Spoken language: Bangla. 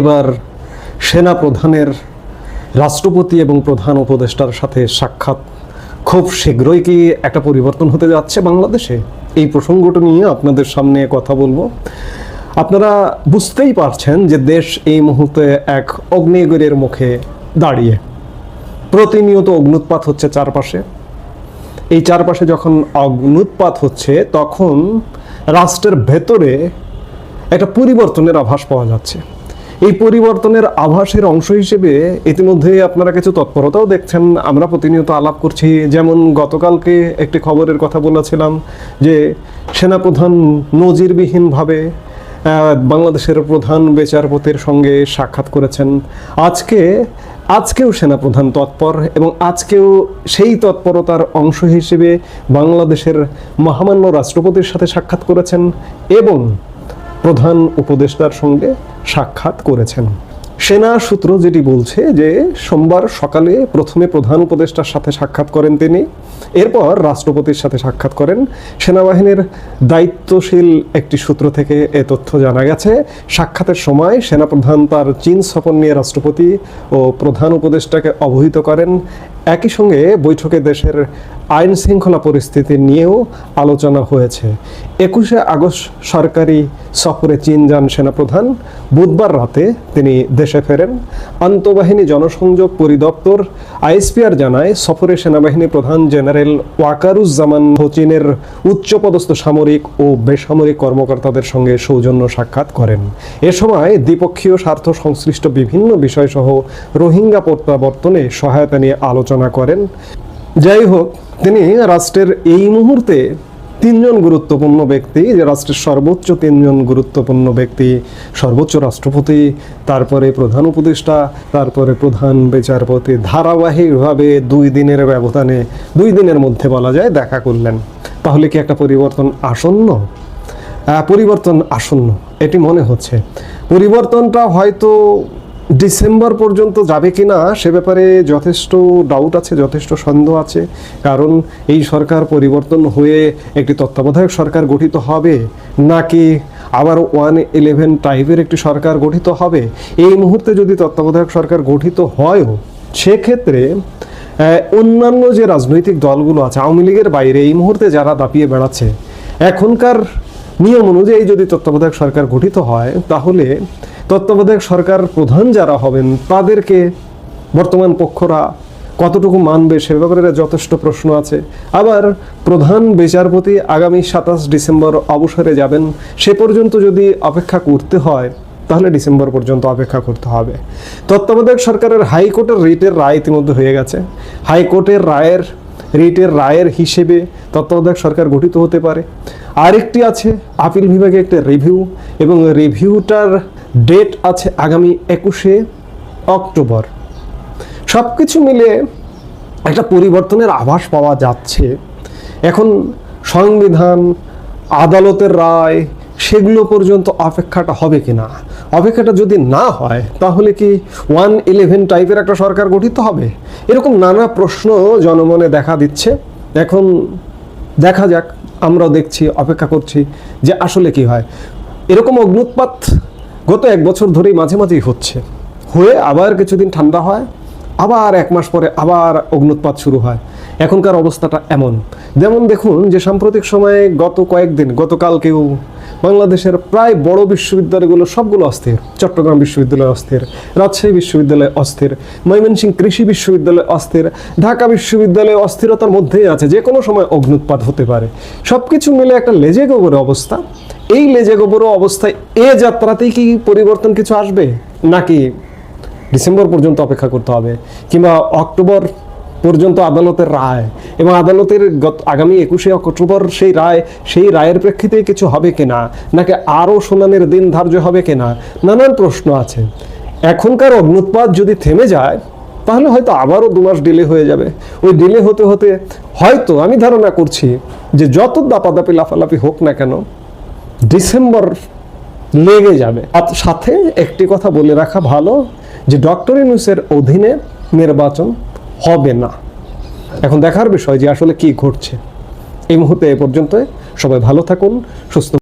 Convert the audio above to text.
এবার সেনা প্রধানের রাষ্ট্রপতি এবং প্রধান উপদেষ্টার সাথে সাক্ষাৎ। খুব শীঘ্রই কি একটা পরিবর্তন হতে যাচ্ছে বাংলাদেশে? এই প্রসঙ্গটা নিয়ে আপনাদের সামনে কথা বলব। আপনারা বুঝতেই পারছেন যে দেশ এই মুহূর্তে এক অগ্নিগিরের মুখে দাঁড়িয়ে। প্রতিনিয়ত অগ্নুৎপাত হচ্ছে চারপাশে। এই চারপাশে যখন অগ্নুৎপাত হচ্ছে, তখন রাষ্ট্রের ভেতরে একটা পরিবর্তনের আভাস পাওয়া যাচ্ছে। এই পরিবর্তনের আভাসের অংশ হিসেবে ইতিমধ্যে আপনারা কিছু তৎপরতাও দেখছেন। আমরা প্রতিনিয়ত আলাপ করছি, যেমন গতকালকে একটি খবরের কথা বলেছিলাম যে সেনাপ্রধান নজিরবিহীনভাবে বাংলাদেশের প্রধান বিচারপতির সঙ্গে সাক্ষাৎ করেছেন। আজকে, আজকেও সেনাপ্রধান তৎপর এবং আজকেও সেই তৎপরতার অংশ হিসেবে বাংলাদেশের মহামান্য রাষ্ট্রপতির সাথে সাক্ষাৎ করেছেন এবং প্রধান উপদেষ্টার সঙ্গে সাক্ষাৎ করেছেন। সেনা সূত্র যেটি বলছে যে, সোমবার সকালে প্রথমে প্রধান উপদেষ্টার সাথে সাক্ষাৎ করেন তিনি। এরপর রাষ্ট্রপতির সাথে সাক্ষাৎ করেন। সেনাবাহিনীর দায়িত্বশীল একটি সূত্র থেকে এ তথ্য জানা গেছে। সাক্ষাতের সময় সেনাপ্রধান তার চীন সফর নিয়ে রাষ্ট্রপতি ও প্রধান উপদেষ্টাকে অবহিত করেন। একই সঙ্গে বৈঠকে দেশের আইন শৃঙ্খলা পরিস্থিতি নিয়েও আলোচনা হয়েছে। একুশে আগস্ট সরকারি সফরে চীন যান সেনাপ্রধান। বুধবার রাতে তিনি দেশে ফেরেন। আন্তঃবাহিনী জনসংযোগ পরিদপ্তর আইএসপিআর জানায়, সফরে সেনাবাহিনী প্রধান জেনারেল ওয়াকারুজ্জামান চীনের উচ্চপদস্থ সামরিক ও বেসামরিক কর্মকর্তাদের সঙ্গে সৌজন্য সাক্ষাৎ করেন। এ সময় দ্বিপক্ষীয় স্বার্থ সংশ্লিষ্ট বিভিন্ন বিষয়সহ রোহিঙ্গা প্রত্যাবর্তনে সহায়তা নিয়ে আলোচনা করেন। যাই হোক, তিনি রাষ্ট্রের এই মুহূর্তে তিনজন গুরুত্বপূর্ণ ব্যক্তি, যে রাষ্ট্রের সর্বোচ্চ তিনজন গুরুত্বপূর্ণ ব্যক্তি, সর্বোচ্চ রাষ্ট্রপতি, তারপরে প্রধান উপদেষ্টা, তারপরে প্রধান বিচারপতি, ধারাবাহিকভাবে দুই দিনের ব্যবধানে, দুই দিনের মধ্যে বলা যায় দেখা করলেন। তাহলে কি একটা পরিবর্তন আসন্ন? পরিবর্তন আসন্ন, এটি মনে হচ্ছে। পরিবর্তনটা হয়তো ডিসেম্বর পর্যন্ত যাবে কি না সে ব্যাপারে যথেষ্ট ডাউট আছে, যথেষ্ট সন্দেহ আছে। কারণ এই সরকার পরিবর্তন হয়ে একটি তত্ত্বাবধায়ক সরকার গঠিত হবে নাকি আবার ওয়ান ইলেভেন টাইপের একটি সরকার গঠিত হবে? এই মুহূর্তে যদি তত্ত্বাবধায়ক সরকার গঠিত হয়ও, সেক্ষেত্রে অন্যান্য যে রাজনৈতিক দলগুলো আছে, আওয়ামী লীগের বাইরে এই মুহূর্তে যারা দাপিয়ে বেড়াচ্ছে, এখনকার নিয়ম অনুযায়ী যদি তত্ত্বাবধায়ক সরকার গঠিত হয়, তাহলে তত্ত্বাবধায়ক সরকার প্রধান যারা হবেন, তাদেরকে বর্তমান পক্ষরা কতটুকু মানবে সে ব্যাপারে যথেষ্ট প্রশ্ন আছে। আবার প্রধান বিচারপতি আগামী সাতাশ ডিসেম্বর অবসরে যাবেন, সে পর্যন্ত যদি অপেক্ষা করতে হয়, তাহলে ডিসেম্বর পর্যন্ত অপেক্ষা করতে হবে। তত্ত্বাবধায়ক সরকারের হাইকোর্টের রিটের রায় ইতিমধ্যে হয়ে গেছে। হাইকোর্টের রায়ের, রিটের রায়ের হিসেবে তত্ত্বাবধায়ক সরকার গঠিত হতে পারে। আরেকটি আছে, আপিল বিভাগে একটা রিভিউ, এবং রিভিউটার ডেট আছে আগামী একুশে অক্টোবর। সব কিছু মিলে একটা পরিবর্তনের আভাস পাওয়া যাচ্ছে। এখন সংবিধান, আদালতের রায়, সেগুলো পর্যন্ত অপেক্ষাটা হবে কি না অপেক্ষাটা যদি না হয়, তাহলে কি ওয়ান ইলেভেন টাইপের একটা সরকার গঠিত হবে? এরকম নানা প্রশ্ন জনমনে দেখা দিচ্ছে। এখন দেখা যাক, আমরাও দেখছি, অপেক্ষা করছি যে আসলে কি হয়। এরকম অগ্নুৎপাত গত এক বছর ধরেই মাঝে মাঝেই হচ্ছে। হয়ে আবার কিছুদিন ঠান্ডা হয়, আবার এক মাস পরে আবার অগ্নুৎপাত শুরু হয়। এখনকার অবস্থাটা এমন। যেমন দেখুন যে সাম্প্রতিক সময়ে গত কয়েকদিন, গতকালকেও বাংলাদেশের প্রায় বড় বিশ্ববিদ্যালয়গুলো সবগুলো অস্থির। চট্টগ্রাম বিশ্ববিদ্যালয় অস্থির, রাজশাহী বিশ্ববিদ্যালয় অস্থির, ময়মনসিংহ কৃষি বিশ্ববিদ্যালয় অস্থির, ঢাকা বিশ্ববিদ্যালয় অস্থিরতার মধ্যেই আছে। যে কোনো সময় অগ্নুৎপাত হতে পারে। সব কিছু মিলে একটা লেজে গোবরে অবস্থা। এই লেজে গোবরে অবস্থায় এ যাত্রাতেই কি পরিবর্তন কিছু আসবে? নাকি ডিসেম্বর পর্যন্ত অপেক্ষা করতে হবে? কিংবা অক্টোবর পর্যন্ত আদালতের রায়? এবং আদালতের গত আগামী একুশে অক্টোবর সেই রায়, সেই রায়ের প্রেক্ষিতে কিছু হবে কিনা? নাকি আরও শুনানির দিন ধার্য হবে কিনা? নানান প্রশ্ন আছে। এখনকার অগ্নুৎপাত যদি থেমে যায়, তাহলে হয়তো আবারও দু মাস ডিলে হয়ে যাবে। ওই ডিলে হতে হতে হয়তো আমি ধারণা করছি যে যত দাপাদাপি লাফালাফি হোক না কেন ডিসেম্বর লেগে যাবে। সাথে একটি কথা বলে রাখা ভালো, যে ডক্টর ইউনুসের অধীনে নির্বাচন হবে না। এখন দেখার বিষয় যে আসলে কি ঘটছে। এই মুহূর্তে এ পর্যন্ত সবাই ভালো থাকুন, সুস্থ